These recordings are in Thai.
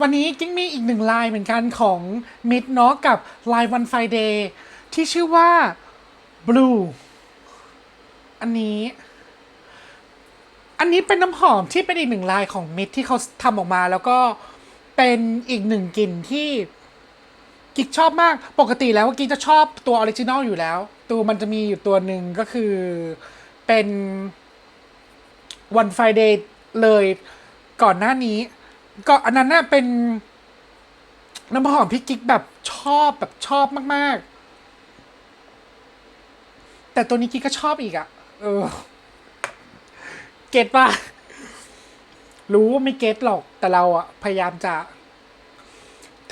วันนี้กิ๊งมีอีกหนึ่งลายเหมือนกันของมิดเนาะกับลายวันไฟเดย์ที่ชื่อว่า Blue อันนี้ อันนี้เป็นน้ำหอมที่เป็นอีกหนึ่งลายของมิดที่เขาทำออกมา แล้วก็เป็นอีกหนึ่งกลิ่นที่กิ๊กชอบมากปกติแล้วกิ๊กจะชอบตัวออริจินอลอยู่แล้ว ตัวมันจะมีอยู่ตัวหนึ่งก็คือเป็นวันไฟเดย์เลยก่อนหน้านี้ ก็อันนั้นน่ะเป็นน้ำหอมพี่กิ๊กแบบชอบแบบชอบมาก ๆ แต่ตัวนี้กิ๊กก็ชอบอีกอะ่ะเออ เก็ตปะรู้ว่าไม่เก็ตหรอก แต่เราอะพยายามจะ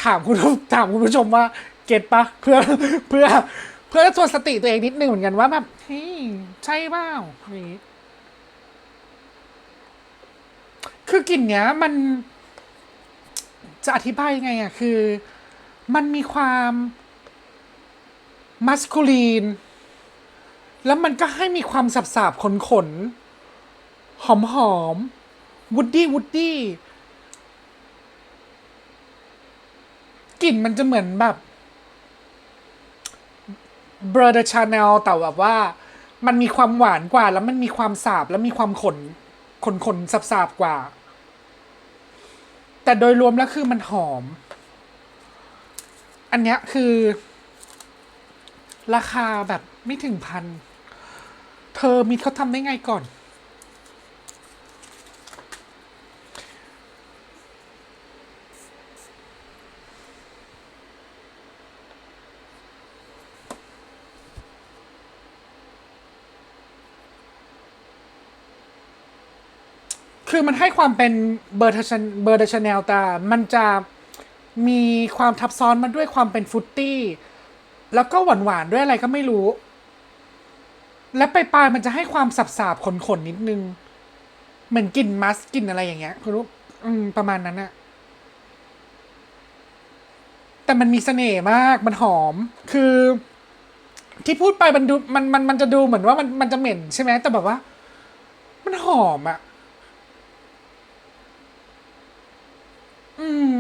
ถามคุณผู้ถามคุณผู้ชมว่า เก็ตปะเพื่อเพื่อ เพื่อทวนสติตัวเองนิดนึงเหมือนกันว่าแบบเฮ้ยใช่เปล่าอย่างงี้คือกลิ่นเนี้ยมัน จะอธิบายยังไงอะคือ มันมีความมัสคูลีน แล้วมันก็ให้มีความสับสาบขนขน หอมหอมวูดดี้วูดดี้กลิ่นมันจะเหมือนแบบเบอร์เดชาแนลแต่แบบว่า มันมีความหวานกว่า แล้วมันมีความสาบแล้วมีความขนขนขนสับสาบกว่า แต่โดยรวมแล้วคือมันหอม อันเนี้ยคือ ราคาแบบไม่ถึงพัน เธอมีเขาทำได้ไงก่อน คือมันให้ความเป็นเบอร์ชเบอร์เดชแนลแต่มันจะมีความทับซ้อนมาด้วยความเป็นฟุตตี้ แล้วก็หวานหวานๆด้วยอะไรก็ไม่รู้ และปลายๆมันจะให้ความสับสาบขนๆนิดนึง เหมือนกลิ่นมัสกลิ่นอะไรอย่างเงี้ยคุณรู้อืมประมาณนั้นอะแต่มันมีเสน่ห์มากมันหอม คือ ที่พูดไปมันดูมันมันมันจะดูเหมือนว่ามันมันจะเหม็นใช่ไหมแต่แบบว่า มันหอมอะ อืม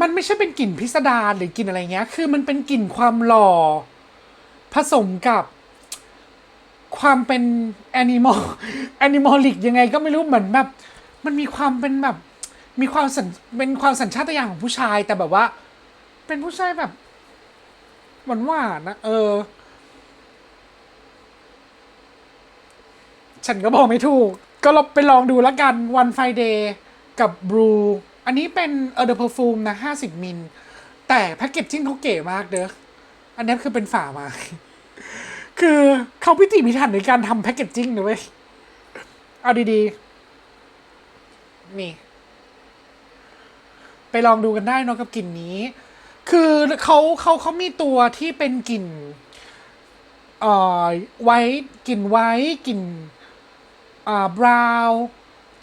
มันไม่ใช่เป็นกลิ่นพิสดารหรือกลิ่นอะไรเงี้ย คือมันเป็นกลิ่นความหล่อ ผสมกับความเป็นแอนิมอลแอนิมอลิกยังไงก็ไม่รู้เหมือนแบบ มันมีความเป็นแบบ มีความสัญเป็นความสัญชาตญาณของผู้ชายแต่แบบว่า เป็นผู้ชายแบบหวานหวานนะเออ ฉันก็บอกไม่ถูก ก็ลองไปลองดูแล้วกันวันไฟเดย์กับบรู อันนี้เป็นเออเดอร์เพอร์ฟูมนะห้าสิบมิล แต่แพ็กเกจจิ้งเขาเก๋มากเด้อ อันนี้คือเป็นฝามาคือเขาพิถีพิถันในการทำแพ็กเกจจิ้งนะเว้ย เอาดีๆ นี่ ไปลองดูกันได้เนอะกับกลิ่นนี้ คือเขาเขาเขามีตัวที่เป็นกลิ่นเอ่อไว้กลิ่นไว้กลิ่นอ่าบราวน์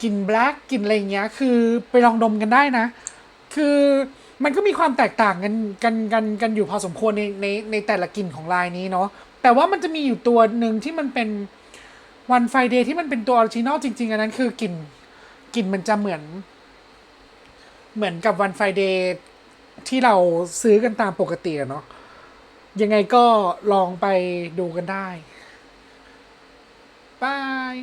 กลิ่นแบล็กกลิ่นอะไรอย่างเงี้ย คือไปลองดมกันได้นะ คือมันก็มีความแตกต่างกันกันกันกันอยู่พอสมควรในในในแต่ละกลิ่นของลายนี้เนาะแต่ว่ามันจะมีอยู่ตัวหนึ่งที่มันเป็นวันไฟเดย์ที่มันเป็นตัวออริจินอลจริง ๆ อันนั้นคือกลิ่นกลิ่นมันจะเหมือน เหมือนกับวันไฟเดย์ที่เราซื้อกันตามปกติเนาะยังไงก็ลองไปดูกันได้บาย